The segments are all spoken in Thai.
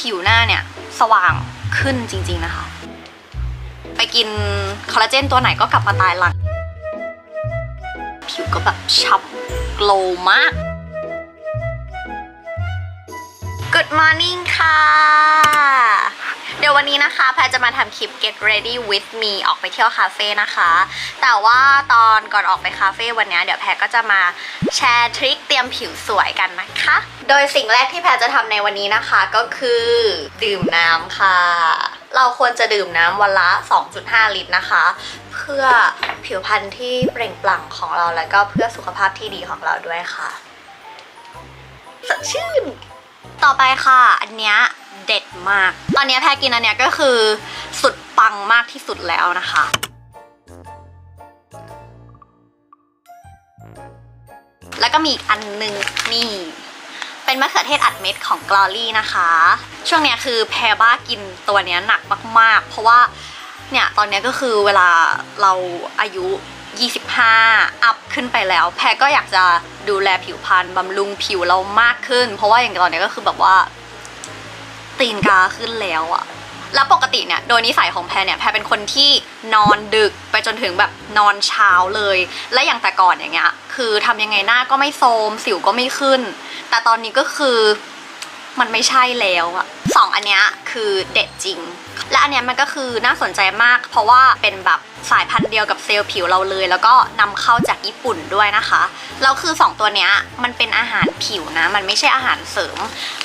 ผิวหน้าเนี่ยสว่างขึ้นจริง ๆนะคะ ไปกินคอลลาเจนตัวไหนก็กลับมาตายหลัง ผิวก็แบบฉ่ำโกลมาก Good morning ค่ะ ดี๋ยววันนี้นะคะแพรจะมาทำคลิป Get Ready with me ออกไปเที่ยวคาเฟ่นะคะ แต่ว่าตอนก่อนออกไปคาเฟ่วันนี้เดี๋ยวแพรก็จะมาแชร์ทริคเตรียมผิวสวยกันนะคะ โดยสิ่งแรกที่แพรจะทำในวันนี้นะคะก็คือดื่มน้ำค่ะ เราควรจะดื่มน้ำวันละ 2.5 ลิตรนะคะ เพื่อผิวพรรณที่เปล่งปลั่งของเราแล้วก็เพื่อสุขภาพที่ดีของเราด้วยค่ะสดชื่น ต่อไปค่ะ อันเนี้ย เด็ดมาก ตอนนี้แพรกินอันเนี้ยก็คือสุดปังมากที่สุดแล้วนะคะแล้วก็มีอีกอันหนึงนี่เป็นมะเขือเทศอัดเม็ดของกลอรี่นะคะ ช่วงเนี้ยคือแพรบ้ากินตัวเนี้ยหนักมาก ๆ เพราะว่าเนี่ยตอนนี้ก็คือเวลาเราอายุ 25 อัพขึ้นไปแล้ว แพรก็อยากจะดูแลผิวพรรณบำรุงผิวเรามากขึ้น เพราะว่าอย่างตอนนี้ก็คือแบบว่า ตีนกาขึ้นแล้วอะแล้วปกติเนี่ยโดยนิสัยของแพรเนี่ยแพรเป็นคนที่นอนดึกไปจนถึงแบบนอนเช้าเลย และอย่างแต่ก่อนอย่างเงี้ยคือทำยังไงหน้าก็ไม่โทมสิวก็ไม่ขึ้น แต่ตอนนี้ก็คือมันไม่ใช่แล้วอะสองอันเนี้ยคือเด็ดจริง และอันเนี้ยมันก็คือน่าสนใจมาก เพราะว่าเป็นแบบ สายพันธุ์เดียวกับเซลล์ผิวเราเลย แล้วก็นำเข้าจากญี่ปุ่นด้วยนะคะแล้วคือ 2 ตัวเนี้ยมันเป็นอาหารผิวนะ มันไม่ใช่อาหารเสริม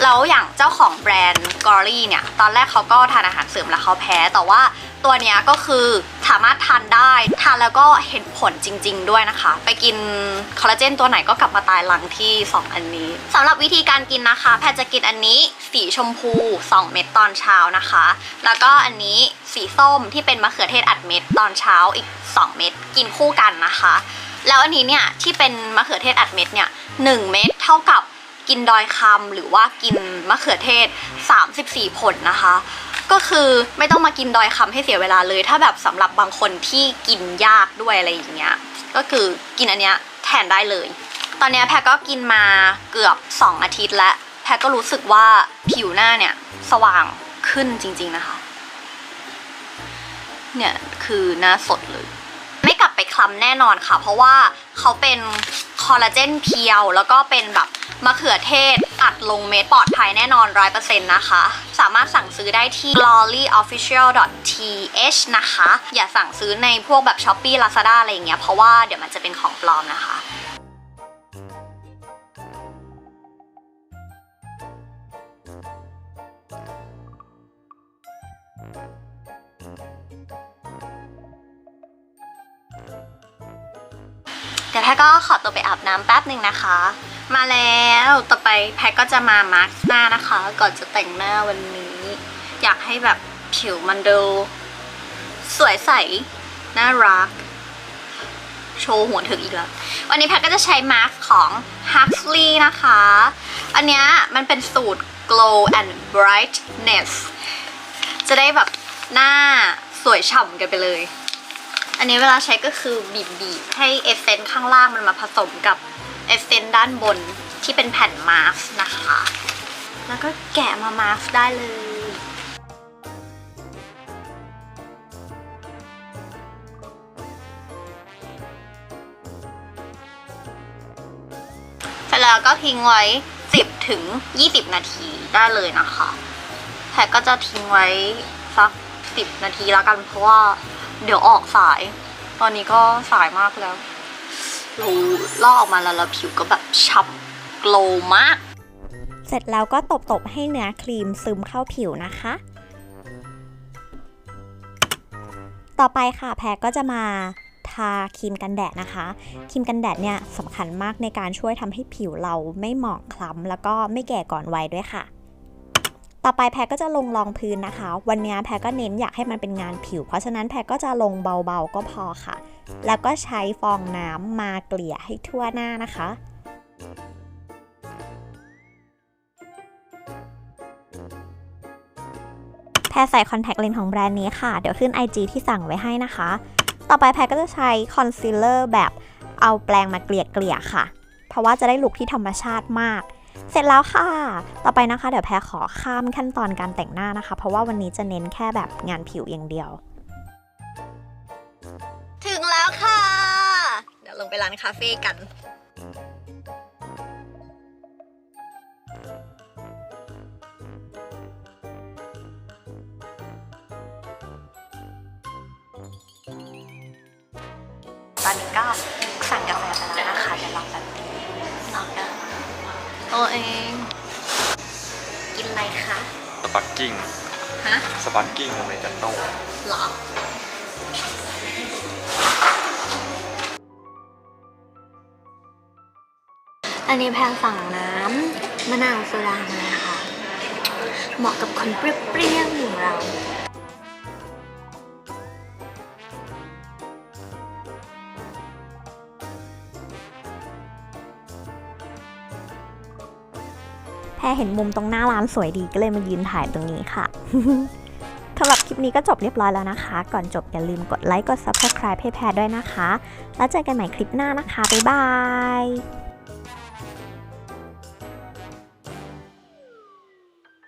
แล้วอย่างเจ้าของแบรนด์กอรี่เนี่ยตอนแรกเขาก็ทานอาหารเสริมแล้วเขาแพ้ แต่ว่าตัวเนี้ยก็คือสามารถทานได้ทานแล้วก็เห็นผลจริง ๆ ด้วยนะคะ ไปกินคอลลาเจนตัวไหนก็กลับมาตายหลังที่ 2 อันนี้สำหรับวิธีการกินนะคะ แพทย์จะกินอันนี้สีชมพู 2 เม็ดตอนเช้านะคะ แล้วก็อันนี้สีส้มที่เป็นมะเขือเทศอัดเม็ดตอนเช้าอีก 2 เม็ดกินคู่กันนะคะ แล้วอันนี้เนี่ยที่เป็นมะเขือเทศอัดเม็ดเนี่ยหนึ่งเม็ดเท่ากับกินดอยคำหรือว่ากินมะเขือเทศ 34 ผลนะคะ ก็คือไม่ต้องมากินดอยคำให้เสียเวลาเลย ถ้าแบบสำหรับบางคนที่กินยากด้วยอะไรอย่างเงี้ยก็คือกินอันเนี้ยแทนได้เลย ตอนเนี้ยแพรก็กินมาเกือบ 2 อาทิตย์แล้วแพรก็รู้สึกว่าผิวหน้าเนี่ยสว่างขึ้นจริง ๆนะคะ เนี่ยคือหน้าสดเลย ไม่กลับไปคล้ำแน่นอนค่ะ เพราะว่าเขาเป็นคอลลาเจนเพียว แล้วก็เป็นแบบมะเขือเทศอัดลงเม็ดปลอดภัยแน่นอน 100%นะคะ สามารถสั่งซื้อได้ที่ gloryofficial.th นะคะ อย่าสั่งซื้อในพวกแบบ Shopee Lazada อะไรเงี้ย เพราะว่าเดี๋ยวมันจะเป็นของปลอมนะคะ เดี๋ยวแพทก็ขอตัวไปอาบน้ำแป๊บหนึ่งนะคะ มาแล้วต่อไปแพทก็จะมามาร์คหน้านะคะ ก่อนจะแต่งหน้าวันนี้ อยากให้แบบผิวมันดูสวยใส น่ารัก โชว์หัวถึงอีกแล้ว วันนี้แพทก็จะใช้มาสก์ของ Huxley นะคะ อันเนี้ยมันเป็นสูตร glow and brightness จะได้แบบหน้าสวยฉ่ำกันไปเลย อันนี้เวลาใช้ก็คือบีบบีบให้เอเซนต์ข้างล่างมันมาผสมกับเอเซนต์ด้านบนที่เป็นแผ่นมาสก์นะคะ แล้วก็แกะมามาสก์ได้เลยเสร็จแล้วก็ทิ้งไว้ 10ถึง 20 นาทีได้เลยนะคะแพทก็จะทิ้งไว้สัก 10 นาทีแล้วกันเพราะว่า เดี๋ยวออกสาย ตอนนี้ก็สายมากแล้วเราลอกออกมาแล้วแล้วผิวก็แบบฉ่ำโกลมาก เสร็จแล้วก็ตบๆให้เนื้อครีมซึมเข้าผิวนะคะ ต่อไปค่ะแพรก็จะมาทาครีมกันแดดนะคะ ครีมกันแดดเนี่ยสำคัญมากในการช่วยทำให้ผิวเราไม่หมองคล้ำแล้วก็ไม่แก่ก่อนวัยด้วยค่ะ ต่อไปแพรก็จะลงรองพื้นนะคะ วันนี้แพรก็เน้นอยากให้มันเป็นงานผิว เพราะฉะนั้นแพรก็จะลงเบาๆก็พอค่ะ แล้วก็ใช้ฟองน้ำมาเกลี่ยให้ทั่วหน้านะคะแพรใส่คอนแทคเลนส์ของแบรนด์นี้ค่ะ เดี๋ยวขึ้น IG ที่สั่งไว้ให้นะคะ ต่อไปแพรก็จะใช้คอนซีลเลอร์แบบเอาแปรงมาเกลี่ยเกลี่ยๆค่ะ เพราะว่าจะได้ลุคที่ธรรมชาติมาก เสร็จแล้วค่ะ ต่อไปนะคะ เดี๋ยวแพรขอข้ามขั้นตอนการแต่งหน้านะคะ เพราะว่าวันนี้จะเน้นแค่แบบงานผิวอย่างเดียว ถึงแล้วค่ะ เดี๋ยวลงไปร้านคาเฟ่กัน ตอนนี้ก็สั่งกาแฟ ตัวเอง กินอะไรคะสปักกิ้งฮะสปักกิ้งอเมริกาโน่หรออันนี้แพนสั่งน้ำมะนาวโซดามานะคะเหมาะกับคนเปรี้ยวๆอย่างเรา แพรเห็นมุมตรงหน้าร้านสวยดีก็เลยมายืนถ่ายตรงนี้ค่ะสำหรับคลิปนี้ก็จบเรียบร้อยแล้วนะคะ ก่อนจบอย่าลืมกดไลค์กด subscribe ให้แพรด้วยนะคะ แล้วเจอกันใหม่คลิปหน้านะคะ บ๊ายบาย